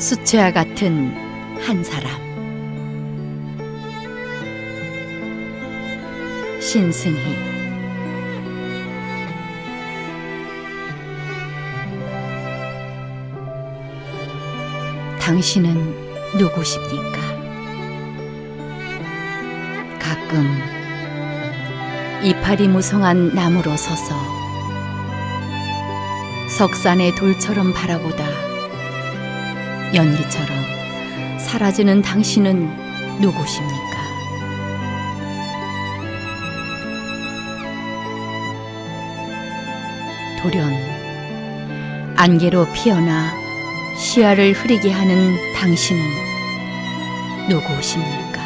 수채화 같은 한 사람 신승희 당신은 누구십니까? 가끔 이파리 무성한 나무로 서서 석산의 돌처럼 바라보다 연기처럼 사라지는 당신은 누구십니까? 돌연 안개로 피어나 시야를 흐리게 하는 당신은 누구십니까?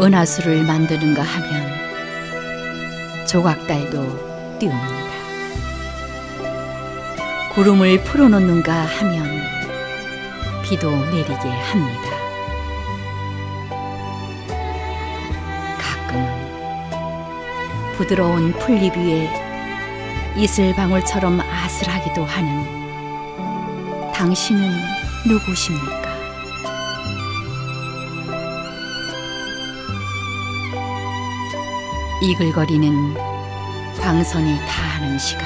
은하수를 만드는가 하면 조각달도 띄웁니다. 구름을 풀어놓는가 하면 비도 내리게 합니다. 가끔은 부드러운 풀잎 위에 이슬방울처럼 아슬하기도 하는 당신은 누구십니까? 이글거리는 광선이 다하는 시간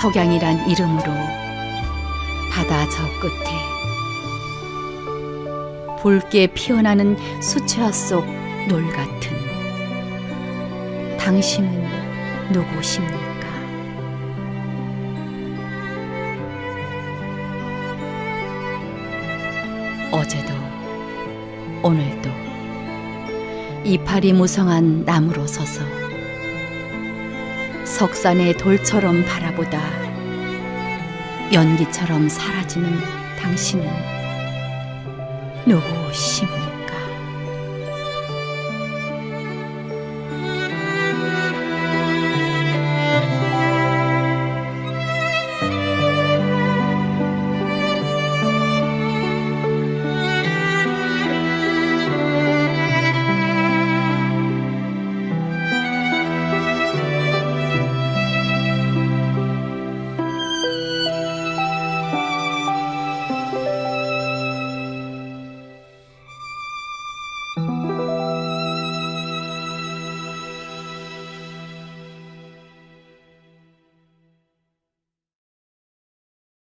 석양이란 이름으로 바다 저 끝에 붉게 피어나는 수채화 속 놀 같은 당신은 누구십니까? 어제도 오늘도 이파리 무성한 나무로 서서 석산의 돌처럼 바라보다 연기처럼 사라지는 당신은 누구십니까?